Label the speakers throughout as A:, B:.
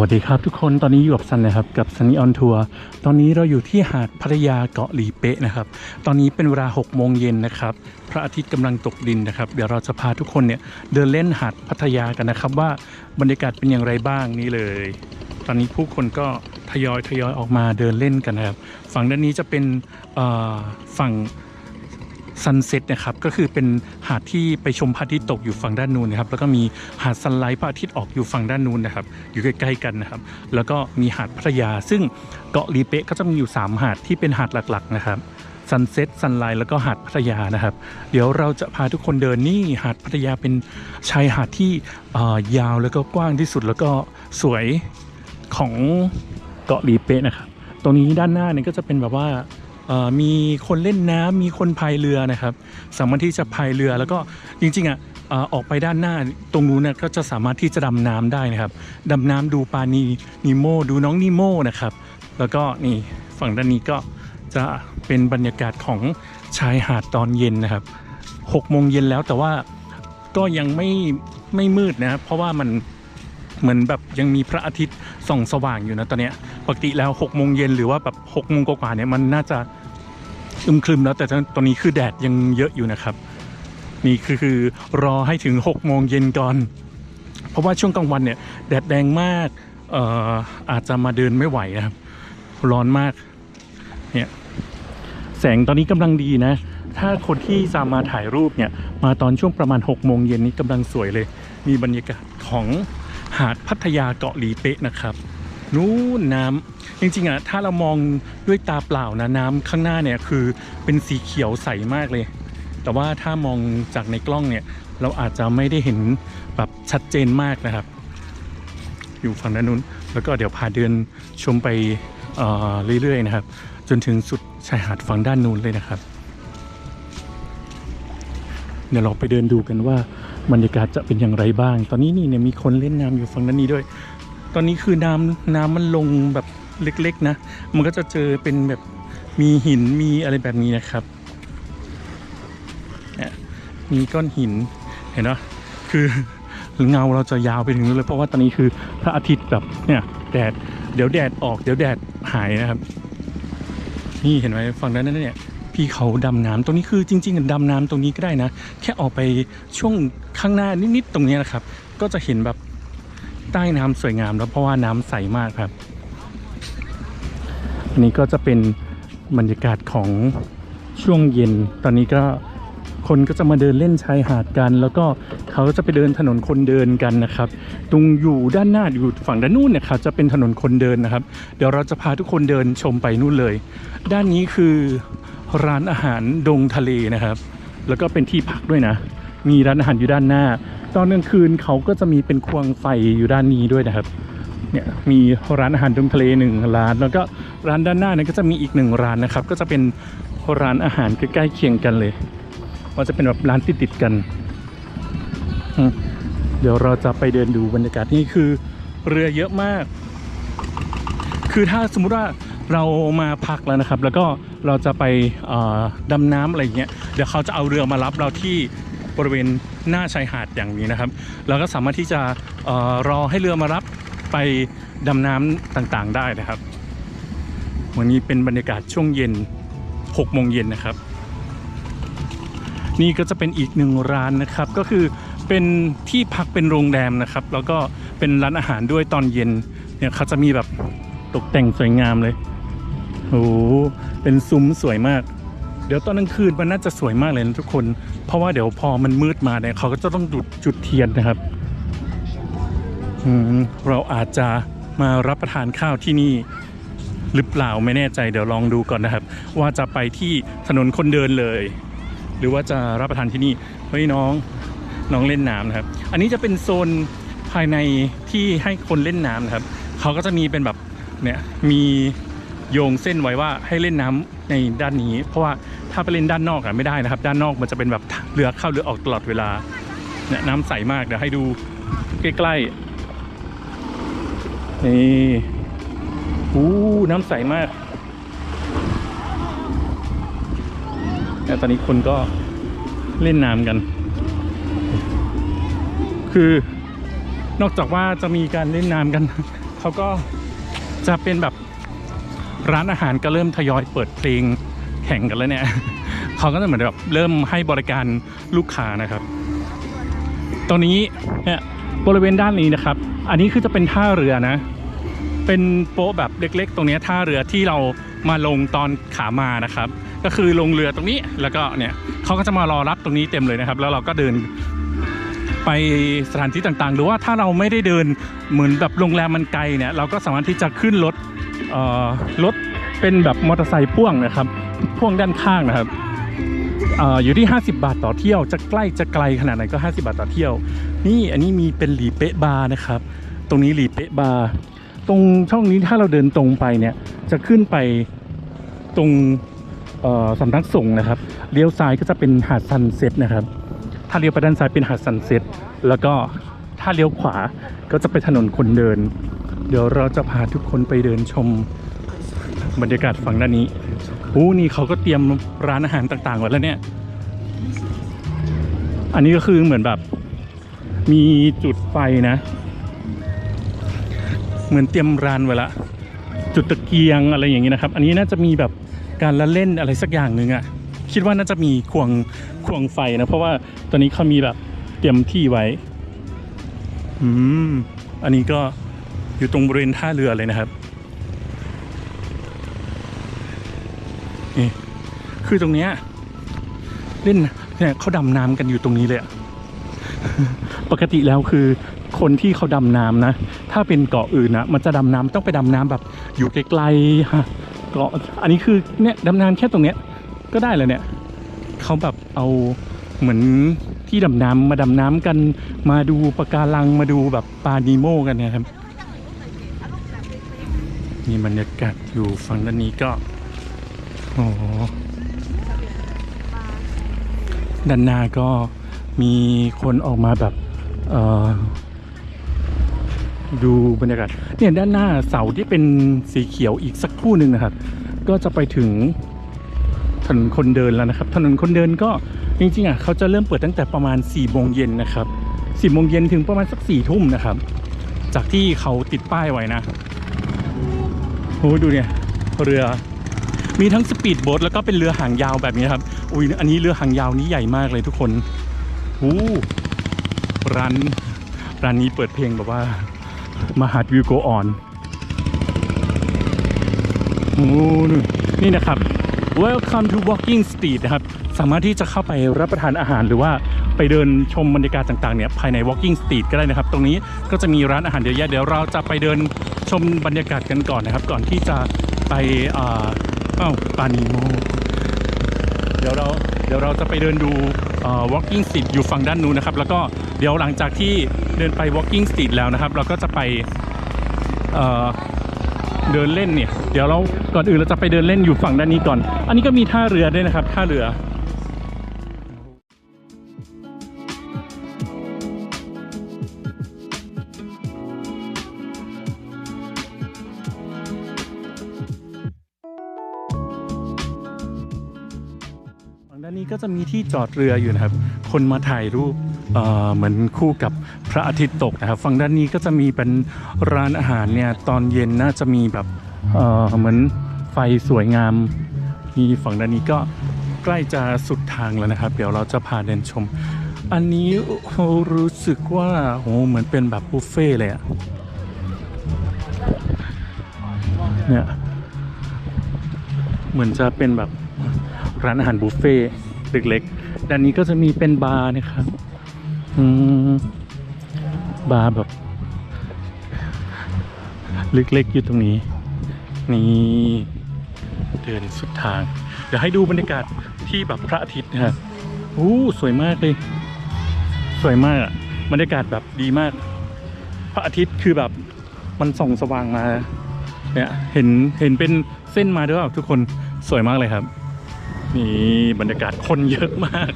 A: วัสดีครับทุกคนตอนนี้อยู่กับซันนะครับกับซันนี่ออนทัวร์ตอนนี้เราอยู่ที่หาดพัทยาเกาะหลีเป๊ะนะครับ ตอนนี้เป็นเวลา6โมงเย็นนะครับ พระอาทิตย์กำลังตกดินนะครับ เดี๋ยวเราจะพาทุกคนเนี่ยเดินเล่นหาดพัทยากันนะครับ ว่าบรรยากาศเป็นอย่างไรบ้างนี่เลย ตอนนี้ผู้คนก็ทยอยทยอยออกมาเดินเล่นกันนะครับ ฝั่งด้านนี้จะเป็นฝั่ง ซันเซ็ตนะครับก็คือเป็นหาดที่ไปชมพระอาทิตย์ตกอยู่ฝั่งด้านนู้นนะครับแล้วก็มีหาดซันไลท์พระอาทิตย์ออกอยู่ฝั่งด้านนู้นนะครับอยู่ใกล้ๆกันนะครับแล้วก็มีหาดพัทยา ซึ่งเกาะลีเป๊ะก็จะมีอยู่ 3 หาดที่เป็นหาดหลักๆนะครับซันเซ็ตซันไลท์แล้วก็หาดพัทยานะครับ เดี๋ยวเราจะพาทุกคนเดินนี่หาดพัทยาเป็นชายหาดที่ยาวแล้วก็กว้างที่สุดแล้วก็สวยของเกาะลีเป๊ะนะครับตรงนี้ด้านหน้าเนี่ยก็จะเป็นแบบว่า มีคนเล่นน้ำมีคนพายเรือนะครับ สามารถที่จะพายเรือแล้วก็จริงๆอะออกไปด้านหน้าตรงนู้นเนี่ยก็จะสามารถที่จะดำน้ำได้นะครับดำน้ำดูปลานีนีโมดูน้องนีโมนะครับ แล้วก็นี่ฝั่งด้านนี้ก็จะเป็นบรรยากาศของชายหาดตอนเย็นนะครับ6โมงเย็นแล้วแต่ว่าก็ยังไม่ไม่มืดนะครับเพราะว่ามันเหมือนแบบยังมีพระอาทิตย์ ส่องสว่างอยู่นะตอนเนี้ยปกติแล้ว6กโมงเย็นหรือว่าแบบ6กโมงกว่าเนี่ยมันน่าจะอึมครึมแล้วแต่ตอนนี้คือแดดยังเยอะอยู่นะครับ นี่คือคือรอให้ถึง6กโมงเย็นก่อน เพราะว่าช่วงกลางวันเนี่ยแดดแดงมากเอ่ออาจจะมาเดินไม่ไหวนะครับร้อนมากเนี่ยแสงตอนนี้กำลังดีนะ ถ้าคนที่จะมาถ่ายรูปเนี่ยมาตอนช่วงประมาณ6กโมงเย็นนี้กำลังสวยเลย มีบรรยากาศของ หาดพัทยาเกาะหลีเป๊ะนะครับนู้นน้ำจริงๆอะถ้าเรามองด้วยตาเปล่านะน้ำข้างหน้าเนี่ยคือเป็นสีเขียวใสมากเลย แต่ว่าถ้ามองจากในกล้องเนี่ยเราอาจจะไม่ได้เห็นแบบชัดเจนมากนะครับ อยู่ฝั่งด้านนู้น แล้วก็เดี๋ยวพาเดินชมไปเเรื่อยๆนะครับ จนถึงสุดชายหาดฝั่งด้านนู้นเลยนะครับ เดี๋ยวเราไปเดินดูกันว่าบรรยากาศจะเป็นอย่างไรบ้าง ตอนนี้นี่เนี่ยมีคนเล่นน้ำอยู่ฝั่งด้นนี้ด้วย ตอนนี้คือน้ำน้ำมันลงแบบเล็กๆนะ มันก็จะเจอเป็นแบบมีหินมีอะไรแบบนี้นะครับนี่มีก้อนหินเห็นไหมคือเงาเราจะยาวไปถึงนู้นเลยเพราะว่าตอนนี้คือพระอาทิตย์แบบเนี่ยแดดเดี๋ยวแดดออกเดี๋ยวแดดหายนะครับ นี่เห็นไหมฝั่งด้นนั้นเนี่ย พี่เขาดำน้ำตรงนี้คือจริง ๆดำน้ำตรงนี้ก็ได้นะ แค่ออกไปช่วงข้างหน้านิดๆตรงนี้นะครับ ก็จะเห็นแบบใต้น้ำสวยงามแล้วเพราะว่าน้ำใสมากครับ อันนี้ก็จะเป็นบรรยากาศของช่วงเย็น ตอนนี้ก็คนก็จะมาเดินเล่นชายหาดกัน แล้วก็เขาก็จะไปเดินถนนคนเดินกันนะครับ ตรงอยู่ด้านหน้าอยู่ฝั่งด้านนู้นเนี่ยครับจะเป็นถนนคนเดินนะครับ เดี๋ยวเราจะพาทุกคนเดินชมไปนู่นเลย ด้านนี้คือ ร้านอาหารดงทะเลนะครับ แล้วก็เป็นที่พักด้วยนะ มีร้านอาหารอยู่ด้านหน้า ตอนกลางคืนเขาก็จะมีเป็นควงไฟอยู่ด้านนี้ด้วยนะครับเนี่ยมีร้านอาหารดงทะเลหนึ่งร้าน แล้วก็ร้านด้านหน้าเนี่ยก็จะมีอีกหนึ่งร้านนะครับ ก็จะเป็นร้านอาหารใกล้ๆเคียงกันเลยว่าจะเป็นแบบร้านติดๆกัน เดี๋ยวเราจะไปเดินดูบรรยากาศนี่คือ เรือเยอะมาก คือถ้าสมมุติว่า เรามาพักแล้วนะครับ แล้วก็เราจะไปดำน้ำอะไรอย่างเงี้ยเดี๋ยวเขาจะเอาเรือมารับเราที่บริเวณหน้าชายหาดอย่างนี้นะครับ เราก็สามารถที่จะอรอให้เรือมารับไปดำน้ำต่างๆได้นะครับ วันนี้เป็นบรรยากาศช่วงเย็น6โมงเย็นนะครับ นี่ก็จะเป็นอีกหนึ่งร้านนะครับ ก็คือเป็นที่พักเป็นโรงแรมนะครับ แล้วก็เป็นร้านอาหารด้วยตอนเย็นเนี่ยเขาจะมีแบบตกแต่งสวยงามเลย โอ้เป็นซุ้มสวยมาก เดี๋ยวตอนกลางคืนมันน่าจะสวยมากเลยนะทุกคน เพราะว่าเดี๋ยวพอมันมืดมาเนี่ยเขาก็จะต้องจุดจุดเทียนนะครับอืมเราอาจจะมารับประทานข้าวที่นี่หรือเปล่าไม่แน่ใจเดี๋ยวลองดูก่อนนะครับ ว่าจะไปที่ถนนคนเดินเลย หรือว่าจะรับประทานที่นี่เฮ้ยน้องน้องเล่นน้ำนะครับ อันนี้จะเป็นโซนภายในที่ให้คนเล่นน้ำนะครับเขาก็จะมีเป็นแบบเนี่ยมี โยงเส้นไว้ว่าให้เล่นน้ำในด้านนี้ เพราะว่าถ้าไปเล่นด้านนอกอะไม่ได้นะครับ ด้านนอกมันจะเป็นแบบเรือเข้าเรือออกตลอดเวลาเนี่ยน้ำใสมากเดี๋ยวให้ดูใกล้ๆนี่อู้น้ำใสมากเนี่ยตอนนี้คนก็เล่นน้ำกัน คือนอกจากว่าจะมีการเล่นน้ำกันเเขาก็จะเป็นแบบ ร้านอาหารก็เริ่มทยอยเปิดเพลงแข่งกันแล้วเนี่ยเขาก็จะเหมือนแบบเริ่มให้บริการลูกค้านะครับ ตรงนี้เนี่ยบริเวณด้านนี้นะครับ อันนี้คือจะเป็นท่าเรือนะ เป็นโป๊ะแบบเล็ก ๆ ตรงนี้ท่าเรือที่เรามาลงตอนขามานะครับ ก็คือลงเรือตรงนี้แล้วก็เนี่ยเขาก็จะมารอรับตรงนี้เต็มเลยนะครับ แล้วเราก็เดินไปสถานที่ต่างๆ หรือว่าถ้าเราไม่ได้เดินเหมือนแบบโรงแรมมันไกลเนี่ย เราก็สามารถที่จะขึ้นรถ รถเป็นแบบมอเตอร์ไซค์พ่วงนะครับ พ่วงด้านข้างนะครับออยู่ที่ 50 บาทต่อเที่ยว จะใกล้จะไกลขนาดไหนก็ 50 บาทต่อเที่ยว นี่อันนี้มีเป็นหลีเป๊ะบาร์นะครับ ตรงนี้หลีเป๊ะบาร์ตรงช่องนี้ถ้าเราเดินตรงไปเนี่ยจะขึ้นไปตรงสำนักสงฆ์นะครับ เลี้ยวซ้ายก็จะเป็นหาดซันเซ็ตนะครับ ถ้าเลี้ยวไปด้านซ้ายเป็นหาดซันเซ็ตแล้วก็ถ้าเลี้ยวขวาก็จะไปถนนคนเดิน เดี๋ยวเราจะพาทุกคนไปเดินชมบรรยากาศฝั่งด้านนี้โอ้นี่เขาก็เตรียมร้านอาหารต่างๆไว้แล้วเนี่ย อันนี้ก็คือเหมือนแบบ มีจุดไฟนะ เหมือนเตรียมร้านไว้ละ จุดตะเกียงอะไรอย่างนี้นะครับ อันนี้น่าจะมีแบบการละเล่นอะไรสักอย่างหนึ่งอะคิดว่าน่าจะมีควงควงไฟนะ เพราะว่าตอนนี้เขามีแบบเตรียมที่ไว้ อืม อันนี้ก็ อยู่ตรงบริเวณท่าเรือเลยนะครับนี่คือตรงเนี้ยเล่นเนี่ยเขาดำน้ำกันอยู่ตรงนี้เลยปกติแล้วคือคนที่เขาดำน้ำนะ ถ้าเป็นเกาะอื่นนะมันจะดำน้ำต้องไปดำน้ำแบบอยู่ไกลๆฮะเกาะอันนี้คือเนี่ยดำน้ำแค่ตรงเนี้ยก็ได้เลยเนี่ยเขาแบบเอาเหมือนที่ดำน้ำมาดำน้ำกันมาดูปะการังมาดูแบบปลานีโมกันเนะครับ นี่บรรยากาศอยู่ฝั่งด้านนี้ก็โอ้โหด้านหน้าก็มีคนออกมาแบบเออดูบรรยากาศเนี่ยด้านหน้าเสาที่เป็นสีเขียวอีกสักครู่หนึ่งนะครับ ก็จะไปถึงถนนคนเดินแล้วนะครับ ถนนคนเดินก็จริงๆอะเขาจะเริ่มเปิดตั้งแต่ประมาณ4ี่โมงเย็นนะครับสี่โมงเย็นถึงประมาณสักสี่ทุ่มนะครับ จากที่เขาติดป้ายไว้นะ โอ้ดูเนี่ยเรือ มีทั้งสปีดโบ๊ทแล้วก็เป็นเรือหางยาวแบบนี้ครับอุ้ยอันนี้เรือหางยาวนี้ใหญ่มากเลยทุกคนอู้ร้านร้านนี้เปิดเพลงแบบว่ามาหาวิวโกออนโอ้นี่นี่นะครับ Welcome to Walking Street นะครับ สามารถที่จะเข้าไปรับประทานอาหารหรือว่าไปเดินชมบรรยากาศต่างๆเนี่ยภายใน Walking Street ก็ได้นะครับ ตรงนี้ก็จะมีร้านอาหารเยอะแยะเดี๋ยวเราจะไปเดิน มบรรยากาศกันก่อนนะครับ ก่อนที่จะไปอ่าเอ้าปานิโมเดี๋ยวเราเดี๋ยวเราจะไปเดินดูอ่อ walking street อยู่ฝั่งด้านนู้นนะครับ แล้วก็เดี๋ยวหลังจากที่เดินไป walking street แล้วนะครับ เราก็จะไปเอ่อเดินเล่นเนี่ย เดี๋ยวเราก่อนอื่นเราจะไปเดินเล่นอยู่ฝั่งด้านนี้ก่อน อันนี้ก็มีท่าเรือด้วยนะครับ ท่าเรือ ก็จะมีที่จอดเรืออยู่นะครับ คนมาถ่ายรูปเเหมือนคู่กับพระอาทิตย์ตกนะครับ ฝั่งด้านนี้ก็จะมีเป็นร้านอาหารเนี่ยตอนเย็นน่าจะมีแบบเเหมือนไฟสวยงามนี่ฝั่งด้านนี้ก็ใกล้จะสุดทางแล้วนะครับ เดี๋ยวเราจะพาเดินชม อันนี้รู้สึกว่าโหเหมือนเป็นแบบบุฟเฟ่เลยอะเนี่ยเหมือนจะเป็นแบบร้านอาหารบุฟเฟ่ เล็กๆด้านนี้ก็จะมีเป็นบาร์นะครับอืมบาร์แบบเล็กๆอยู่ตรงนี้ นี่เดินสุดทาง เดี๋ยวให้ดูบรรยากาศที่แบบพระอาทิตย์นะครับอู้สวยมากเลย สวยมากอะบรรยากาศแบบดีมาก พระอาทิตย์คือแบบมันส่องสว่างมาเนี่ยเห็นเห็นเป็นเส้นมาด้วยทุกคนสวยมากเลยครับ นี่บรรยากาศคนเยอะมาก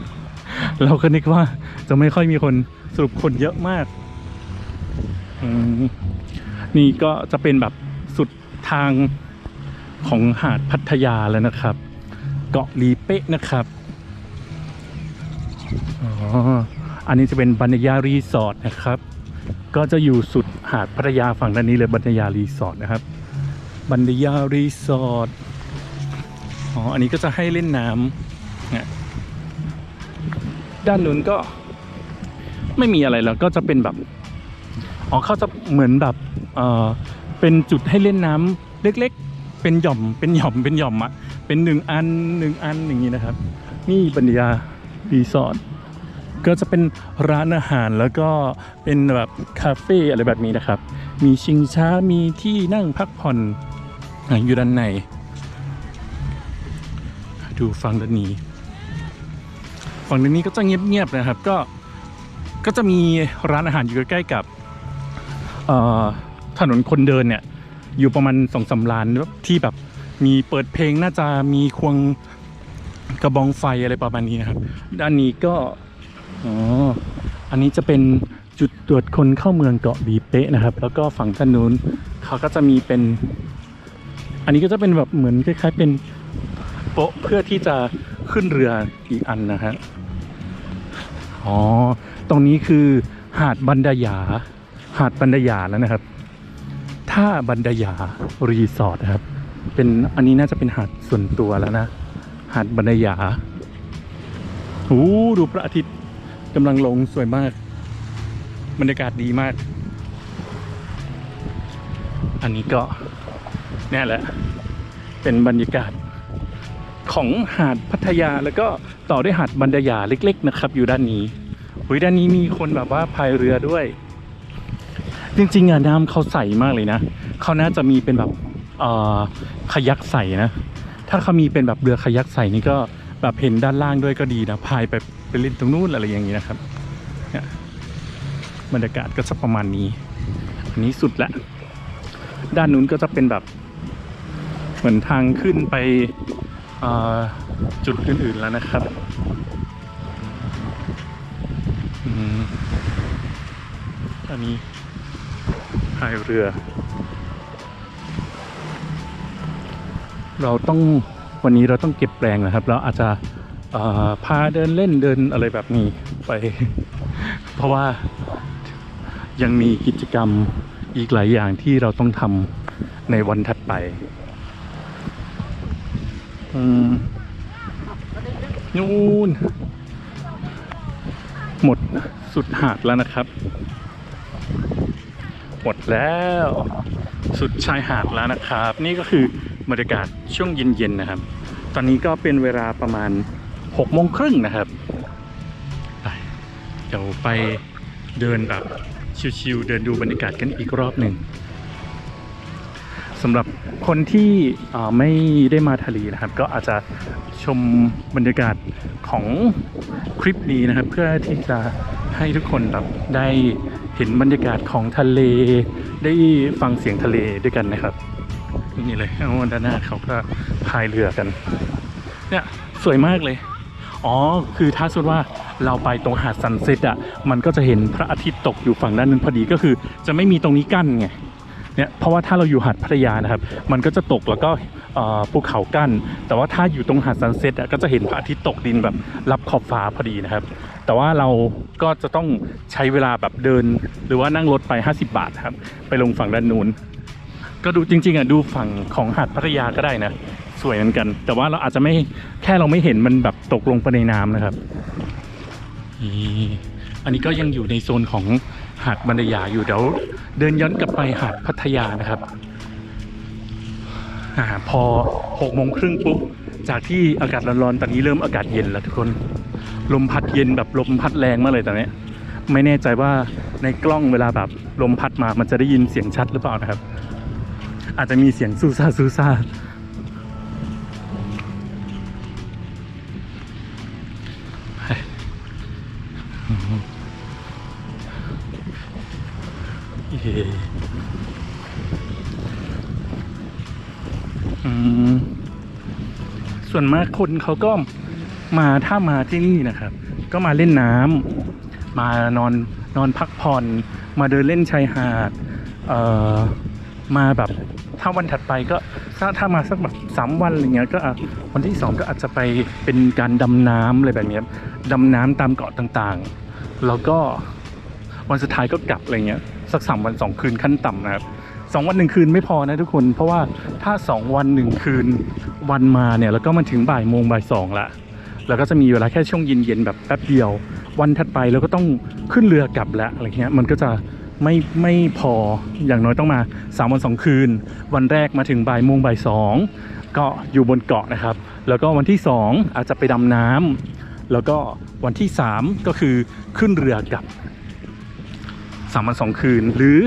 A: เราก็นึกว่าจะไม่ค่อยมีคนสรุปคนเยอะมากนี่ก็จะเป็นแบบสุดทางของหาดพัทยาแล้วนะครับ เกาะลีเป๊ะนะครับอ๋ออันนี้จะเป็นบรรยารีสอร์ทนะครับ ก็จะอยู่สุดหาดพัทยาฝั่งด้านนี้เลยบันยารีสอร์ทนะครับ บันยารีสอร์ท อ๋อ อันนี้ก็จะให้เล่นน้ำนี่ยด้านนู้นก็ไม่มีอะไรแล้วก็จะเป็นแบบ อ๋อเขาจะเหมือนแบบเออเป็นจุดให้เล่นน้ำเล็กๆ เป็นหย่อม เป็นหย่อม เป็นหย่อมอะเป็นหนึ่งอันหนึ่งอันอย่างนี้นะครับ นี่บันดยารีสอร์ทก็จะเป็นร้านอาหารแล้วก็เป็นแบบคาเฟ่อะไรแบบนี้นะครับ มีชิงช้ามีที่นั่งพักผ่อนอยู่ด้านใน ดูฝั่งด้านนี้ฝั่งด้านนี้ก็จะเงียบๆนะครับ ก็ก็จะมีร้านอาหารอยู่ใกล้ๆกับถนนคนเดินเนี่ย อยู่ประมาณสองสาร้านที่แบบมีเปิดเพลงน่าจะมีควงกระบองไฟอะไรประมาณนี้นะครับ ด้านนี้ก็อ๋ออันนี้จะเป็นจุดตรวจคนเข้าเมืองเกาะบีเป๊ะนะครับ แล้วก็ฝั่งด้านนู้นเขาก็จะมีเป็น อันนี้ก็จะเป็นแบบเหมือนคล้ายๆเป็น ป๊ะเพื่อที่จะขึ้นเรืออีกอันนะฮะ อ๋อ ตรงนี้คือหาดบันดายา หาดบันดายาแล้วนะครับ ท่าบันดายารีสอร์ทนะครับ เป็นอันนี้น่าจะเป็นหาดส่วนตัวแล้วนะ หาดบันดายาโอ้ดูพระอาทิตย์กำลังลงสวยมาก บรรยากาศดีมาก อันนี้ก็นี่แหละ เป็นบรรยากาศ ของหาดพัทยาแล้วก็ต่อด้วยหาดบันดายาเล็ก ๆ นะครับ อยู่ด้านนี้หุยด้านนี้มีคนแบบว่าพายเรือด้วย จริงๆอะน้ำเขาใสมากเลยนะเขาน่าจะมีเป็นแบบเอ่อขยักใสนะ ถ้าเขามีเป็นแบบเรือขยักใสนี่ก็แบบเห็นด้านล่างด้วยก็ดีนะพายไปไปเล่นตรงนู้นอะไรอย่างนี้นะครับบรรยากาศก็จะประมาณนี้ อันนี้สุดละ ด้านนู้นก็จะเป็นแบบ เหมือนทางขึ้นไป จุดอื่นๆแล้วนะครับอันนี้พายเรือ เราต้องวันนี้เราต้องเก็บแปลงนะครับ เราอาจจะพาเดินเล่นเดินอะไรแบบนี้ไป เพราะว่ายังมีกิจกรรมอีกหลายอย่างที่เราต้องทำในวันถัดไป อืมนู่น หมดสุดหาดแล้วนะครับ หมดแล้ว สุดชายหาดแล้วนะครับ นี่ก็คือบรรยากาศช่วงเย็นๆนะครับ ตอนนี้ก็เป็นเวลาประมาณ6โมงครึ่งนะครับไปเดี๋ยวไปเดินแบบชิวๆเดินดูบรรยากาศกันอีกรอบหนึ่ง สำหรับคนที่ไม่ได้มาทะเลนะครับ ก็อาจจะชมบรรยากาศของคลิปนี้นะครับ เพื่อที่จะให้ทุกคนแบบได้เห็นบรรยากาศของทะเล ได้ฟังเสียงทะเลด้วยกันนะครับนี่เลยด้านหน้าเขาก็พายเรือกันเนี่ยสวยมากเลย อ๋อ คือถ้าสมมติว่าเราไปตรงหาดซันเซ็ตอะ มันก็จะเห็นพระอาทิตย์ตกอยู่ฝั่งด้านนั้นพอดีก็คือ จะไม่มีตรงนี้กั้นไง เนี่ยเพราะว่าถ้าเราอยู่หาดพัทยานะครับ มันก็จะตกแล้วก็ภูเขากั้น แต่ว่าถ้าอยู่ตรงหาดซันเซ็ตก็จะเห็นพระอาทิตย์ตกดินแบบรับขอบฟ้าพอดีนะครับ แต่ว่าเราก็จะต้องใช้เวลาแบบเดิน หรือว่านั่งรถไป 50 บาทครับ ไปลงฝั่งด้านนู้นก็ดูจริง ๆอะดูฝั่งของหาดพัทยาก็ได้นะ สวยเหมือนกัน แต่ว่าเราอาจจะไม่แค่เราไม่เห็นมันแบบตกลงไปในน้ำนะครับอันนี้ก็ยังอยู่ในโซนของ หาดบันดยาอยู่เดี๋ยวเดินย้อนกลับไปหาดพัทยานะครับอพอหกโมงครึ่งปุ๊บจากที่อากาศร้อนๆตอนนี้เริ่มอากาศเย็นแล้วทุกคน ลมพัดเย็นแบบลมพัดแรงมากเลยตอนนี้ไม่แน่ใจว่าในกล้องเวลาแบบลมพัดมามันจะได้ยินเสียงชัดหรือเปล่านะครับ อาจจะมีเสียงซูซ่าซูซ่า ส่วนมากคนเขาก็มาถ้ามาที่นี่นะครับ ก็มาเล่นน้ำมานอนนอนพักผ่อน มาเดินเล่นชายหาดมาแบบถ้าวันถัดไปก็ถ้าถ้ามาสักแบบสามวันอะไรเงี้ยก็วันที่สองก็อาจจะไปเป็นการดำน้ำอะไรแบบนี้ดำน้ำตามเกาะต่างๆ แล้วก็วันสุดท้ายก็กลับอะไรเงี้ย สักสามวันสองคืนขั้นต่ำนะครับสองวันหนึ่งคืนไม่พอนะทุกคน เพราะว่าถ้าสองวันหนึ่งคืนวันมาเนี่ยแล้วก็มันถึงบ่ายโมงบ่ายสองละแล้วก็จะมีเวลาแค่ช่วงเย็นๆแบบแป๊บเดียว วันถัดไปเราก็ต้องขึ้นเรือกลับแล้วอะไรเงี้ยมันก็จะไม่ไม่พออย่างน้อยต้องมาสามวันสองคืน วันแรกมาถึงบ่ายโมงบ่ายสองก็อยู่บนเกาะนะครับ แล้วก็วันที่สองอาจจะไปดำน้ำแล้วก็วันที่สามก็คือขึ้นเรือกลับ สามวันสองคืน หรือ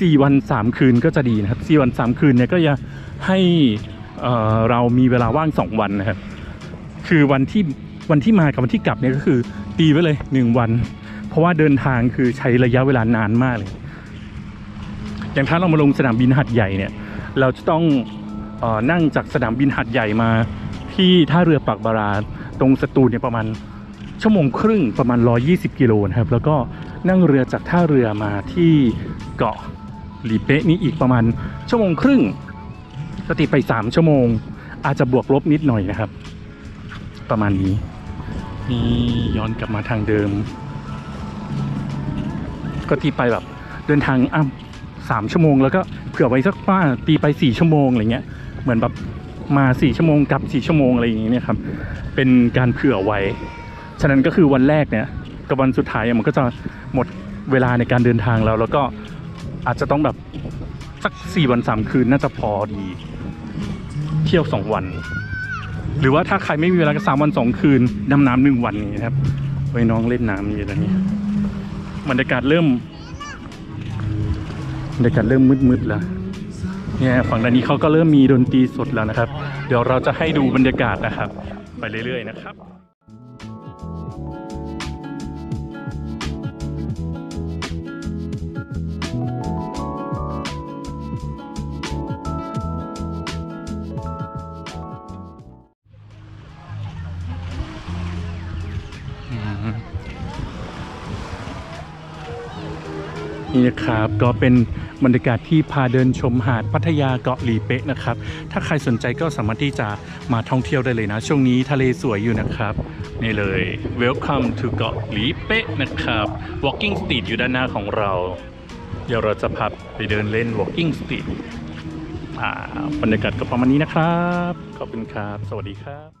A: สี่วันสามคืนก็จะดีนะครับสี่วันสามคืนเนี่ยก็จะให้เออเรามีเวลาว่างสองวันนะครับคือวันที่วันที่มากับวันที่กลับเนี่ยก็คือตีไว้เลยหนึ่งวัน เพราะว่าเดินทางคือใช้ระยะเวลานานมากเลย อย่างถ้าเรามาลงสนามบินหัดใหญ่เนี่ยเราจะต้องเออนั่งจากสนามบินหัดใหญ่มาที่ท่าเรือปากบาราตรงสตูลเนี่ยประมาณชั่วโมงครึ่งประมาณ 120 กิโลนะครับ แล้วก็ นั่งเรือจากท่าเรือมาที่เกาะหลีเป๊ะนี้อีกประมาณชั่วโมงครึ่งก็ตีไป 3 ชั่วโมง อาจจะบวกลบนิดหน่อยนะครับ ประมาณนี้ นี่ย้อนกลับมาทางเดิม ก็ตีไปแบบเดินทางอะสามชั่วโมงแล้วก็เผื่อไว้สักป้าตีไปสี่ชั่วโมงอะไรเงี้ยเหมือนแบบมาสี่ชั่วโมงกลับสี่ชั่วโมงอะไรอย่างเงี้ยครับเป็นการเผื่อไว้ ฉะนั้นก็คือวันแรกเนี่ยกับวันสุดท้ายมันก็จะ หมดเวลาในการเดินทางแล้ว แล้วก็อาจจะต้องแบบสักสี่วันสามคืนน่าจะพอดี เที่ยวสองวัน หรือว่าถ้าใครไม่มีเวลาก็สามวันสองคืนดำน้ำหนึ่งวันนี้ครับไว้น้องเล่นน้ำนี่อะไรนี้บรรยากาศเริ่มบรรยากาศเริ่มมืดๆแล้วเนี่ยฝั่งด้านนี้เขาก็เริ่มมีดนตรีสดแล้วนะครับ เดี๋ยวเราจะให้ดูบรรยากาศนะครับ ไปเรื่อยๆนะครับ นี่นะครับก็เป็นบรรยากาศที่พาเดินชมหาดพัทยาเกาะหลีเป๊ะนะครับ ถ้าใครสนใจก็สามารถที่จะมาท่องเที่ยวได้เลยนะ ช่วงนี้ทะเลสวยอยู่นะครับ นี่เลย Welcome to เกาะหลีเป๊ะนะครับ Walking Street อยู่ด้านหน้าของเรา เดี๋ยวเราจะพาไปเดินเล่น Walking Street บรรยากาศก็ประมาณนี้นะครับ ขอบคุณครับ สวัสดีครับ